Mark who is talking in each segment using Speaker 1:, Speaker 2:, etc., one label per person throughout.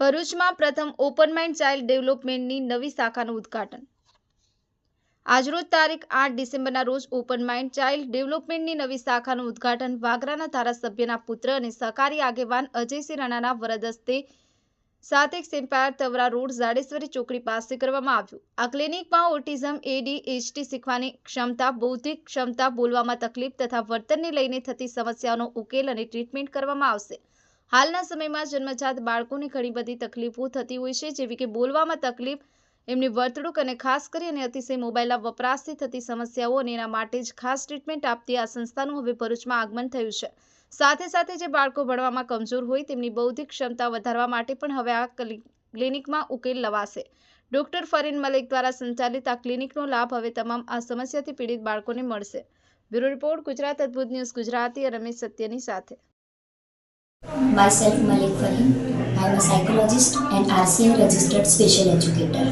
Speaker 1: ભરૂચમાં પ્રથમ open mind child ડેવલપમેન્ટની નવી શાખાનું ઉદ્ઘાટન. આજરોજ તારીખ આઠ ડિસેમ્બરના રોજ ઓપન માઇન્ડ ચાઇલ્ડ ડેવલપમેન્ટની નવી શાખાનું ઉદ્ઘાટન વાગરાના ધારાસભ્યના પુત્ર અને સહકારી આગેવાન અજયસિંહ રાણાના વરદસ્તે સાથે સેમ્પાયર તવરા રોડ જાડેશ્વરી ચોકડી પાસે કરવામાં આવ્યું. આ ક્લિનિકમાં ઓટિઝમ એડીએચડી શીખવાની ક્ષમતા, બૌદ્ધિક ક્ષમતા બોલવામાં તકલીફ તથા વર્તનને લઈને થતી સમસ્યાઓનો ઉકેલ અને ટ્રીટમેન્ટ કરવામાં આવશે. હાલના સમયમાં જન્મજાત બાળકોને ઘણી બધી તકલીફો થતી હોય છે, જેવી કે બોલવામાં તકલીફ, એમની વર્તણૂક અને ખાસ કરી અને અતિશય મોબાઈલના વપરાશથી થતી સમસ્યાઓ અને એના માટે જ ખાસ ટ્રીટમેન્ટ આપતી આ સંસ્થાનું હવે ભરૂચમાં આગમન થયું છે. સાથે સાથે જે બાળકો ભણવામાં કમજોર હોય, તેમની બૌદ્ધિક ક્ષમતા વધારવા માટે પણ હવે આ ક્લિ- ક્લિનિકમાં ઉકેલ લવાશે. ડોક્ટર ફરીન મલિક દ્વારા સંચાલિત આ ક્લિનિકનો લાભ હવે તમામ આ સમસ્યાથી પીડિત બાળકોને મળશે. બ્યુરો રિપોર્ટ ગુજરાત અદ્ભુત ન્યૂઝ ગુજરાતી રમેશ સત્યની સાથે.
Speaker 2: Myself, Malik Fahim. I am a psychologist and RCA registered special educator.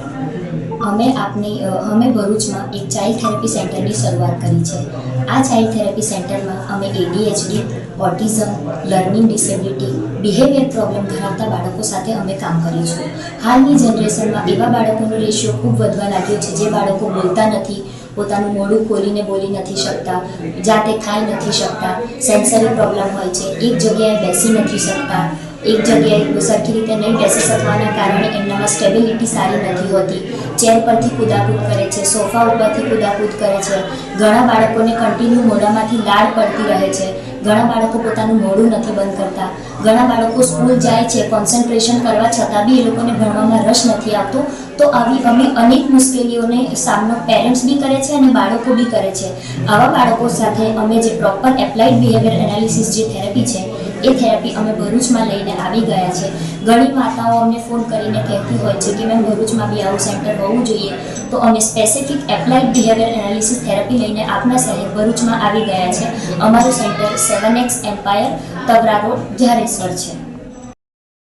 Speaker 2: અમે આપની અમે ભરૂચમાં એક ચાઇલ્ડ થેરપી સેન્ટરની શરૂઆત કરી છે આ ચાઇલ્ડ થેરપી સેન્ટરમાં અમે ADHD autism learning disability behaviour problem ધરાવતા બાળકો સાથે અમે કામ કરીશું હાલની જનરેશનમાં એવા બાળકોનો રેશિયો ખૂબ વધવા લાગ્યો છે, જે બાળકો બોલતા નથી, પોતાનું મોઢું ખોલીને બોલી નથી શકતા, જાતે ખાઈ નથી શકતા, સેન્સરી પ્રોબ્લેમ હોય છે, એક જગ્યાએ બેસી નથી શકતા એક જગ્યાએ સરખી રીતે નહીં બેસી શકવાના કારણે એમનામાં સ્ટેબિલિટી સારી નથી હોતી. ચેર પરથી કુદાકૂદ કરે છે, સોફા ઉપરથી કુદાકૂદ કરે છે. ઘણા બાળકોને કન્ટિન્યુ મોઢામાંથી લાળ પડતી રહે છે. ઘણા બાળકો પોતાનું મોઢું નથી બંધ કરતા. ઘણા બાળકો સ્કૂલ જાય છે કોન્સન્ટ્રેશન કરવા છતાં બી એ લોકોને ભણવામાં રસ નથી આવતો. તો આવી અમે અનેક મુશ્કેલીઓને સામનો પેરેન્ટ્સ બી કરે છે અને બાળકો બી કરે છે. આવા બાળકો સાથે અમે જે પ્રોપર એપ્લાઇડ બિહેવિયર એનાલિસિસ જે થેરેપી છે એ થેરાપી અમે ભરૂચમાં લઈને આવી ગયા છે. ઘણી માતાઓ અમને ફોન કરીને કહેતી હોય છે કે, મેમ, ભરૂચમાં બી આવું સેન્ટર હોવું જોઈએ. તો અમે specific applied behaviour analysis therapy લઈને આપના શહેર ભરૂચમાં આવી ગયા છે. અમારું centre seven X empire Tavra road, Zareshwar છે.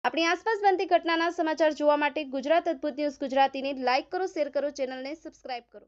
Speaker 1: આપણી આસપાસ બનતી ઘટનાના સમાચાર જોવા માટે ગુજરાત અદ્ભુત ન્યૂઝ ગુજરાતીને લાઇક કરો, શેર કરો, ચેનલને સબસ્ક્રાઇબ કરો.